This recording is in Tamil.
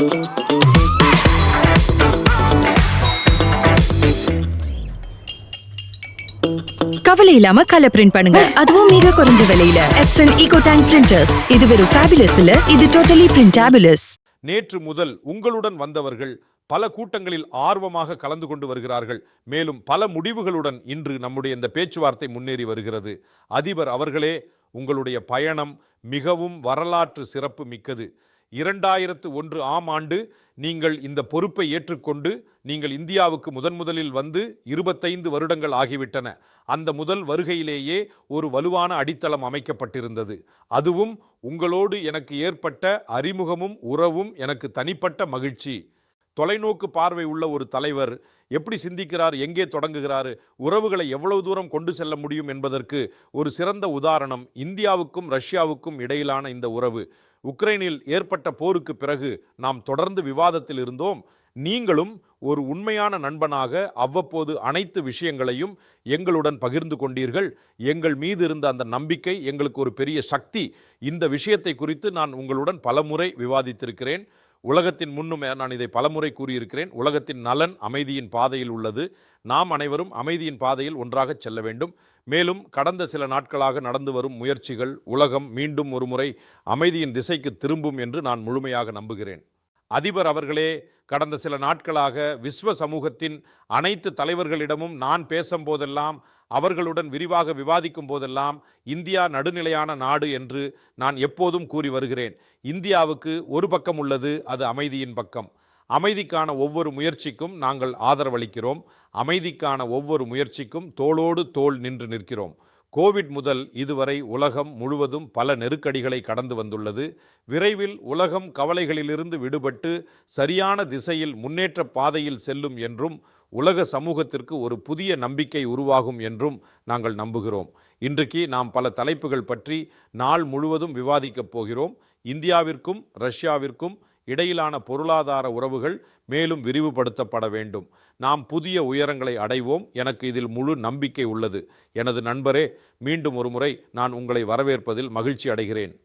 கவலை இல்லாம கலர் பிரிண்ட் பண்ணுங்க. அதுவும் மிக குறைஞ்ச விலையில. எப்சன் ஈகோ டேங்க் பிரிண்டர்ஸ் இது வெறும் ஃபேபுலஸ் இல்ல இது டோட்டலி பிரிண்டபிளஸ் நேற்று முதல் உங்களுடன் வந்தவர்கள் பல கூட்டங்களில் ஆர்வமாக கலந்து கொண்டு வருகிறார்கள். மேலும் பல முடிவுகளுடன் இன்று நம்முடைய இந்த பேச்சுவார்த்தை முன்னேறி வருகிறது. அதிபர் அவர்களே உங்களுடைய பயணம் மிகவும் வரலாற்று சிறப்பு மிக்கது. இரண்டாயிரத்து ஒன்று ஆம் ஆண்டு நீங்கள் இந்த பொறுப்பை ஏற்றுக்கொண்டு நீங்கள் இந்தியாவுக்கு முதன் முதலில் வந்து இருபத்தைந்து வருடங்கள் ஆகிவிட்டன. அந்த முதல் வருகையிலேயே ஒரு வலுவான அடித்தளம் அமைக்கப்பட்டிருந்தது. அதுவும் உங்களோடு எனக்கு ஏற்பட்ட அறிமுகமும் உறவும் எனக்கு தனிப்பட்ட மகிழ்ச்சி. தொலைநோக்கு பார்வை உள்ள ஒரு தலைவர் எப்படி சிந்திக்கிறார் எங்கே தொடங்குகிறார் உறவுகளை எவ்வளவு தூரம் கொண்டு செல்ல முடியும் என்பதற்கு ஒரு சிறந்த உதாரணம் இந்தியாவுக்கும் ரஷ்யாவுக்கும் இடையிலான இந்த உறவு. உக்ரைனில் ஏற்பட்ட போருக்கு பிறகு நாம் தொடர்ந்து விவாதத்தில் இருந்தோம். நீங்களும் ஒரு உண்மையான நண்பனாக அவ்வப்போது அனைத்து விஷயங்களையும் எங்களுடன் பகிர்ந்து கொண்டீர்கள். எங்கள் மீது இருந்த அந்த நம்பிக்கை எங்களுக்கு ஒரு பெரிய சக்தி. இந்த விஷயத்தை குறித்து நான் உங்களுடன் பலமுறை விவாதித்திருக்கிறேன். உலகத்தின் முன்னும் நான் இதை பலமுறை கூறியிருக்கிறேன். உலகத்தின் நலன் அமைதியின் பாதையில் உள்ளது. நாம் அனைவரும் அமைதியின் பாதையில் ஒன்றாக செல்ல வேண்டும். மேலும் கடந்த சில நாட்களாக நடந்து வரும் முயற்சிகள் உலகம் மீண்டும் ஒருமுறை அமைதியின் திசைக்கு திரும்பும் என்று நான் முழுமையாக நம்புகிறேன். அதிபர் அவர்களே கடந்த சில நாட்களாக விஸ்வ சமூகத்தின் அனைத்து தலைவர்களிடமும் நான் பேசும் போதெல்லாம் அவர்களுடன் விரிவாக விவாதிக்கும் போதெல்லாம் இந்தியா நடுநிலையான நாடு என்று நான் எப்போதும் கூறி வருகிறேன். இந்தியாவுக்கு ஒரு பக்கம் உள்ளது அது அமைதியின் பக்கம். அமைதிக்கான ஒவ்வொரு முயற்சிக்கும் நாங்கள் ஆதரவளிக்கிறோம். அமைதிக்கான ஒவ்வொரு முயற்சிக்கும் தோளோடு தோள் நின்று நிற்கிறோம். கோவிட் முதல் இதுவரை உலகம் முழுவதும் பல நெருக்கடிகளை கடந்து வந்துள்ளது. விரைவில் உலகம் கவலைகளிலிருந்து விடுபட்டு சரியான திசையில் முன்னேற்ற பாதையில் செல்லும் என்றும் உலக சமூகத்திற்கு ஒரு புதிய நம்பிக்கை உருவாகும் என்றும் நாங்கள் நம்புகிறோம். இன்றைக்கு நாம் பல தலைப்புகள் பற்றி நாள் முழுவதும் விவாதிக்கப் போகிறோம். இந்தியாவிற்கும் ரஷ்யாவிற்கும் இடையிலான பொருளாதார உறவுகள் மேலும் விரிவுபடுத்தப்பட வேண்டும். நாம் புதிய உயரங்களை அடைவோம். எனக்கு இதில் முழு நம்பிக்கை உள்ளது. எனது நண்பரே மீண்டும் ஒரு முறை நான் உங்களை வரவேற்பதில் மகிழ்ச்சி அடைகிறேன்.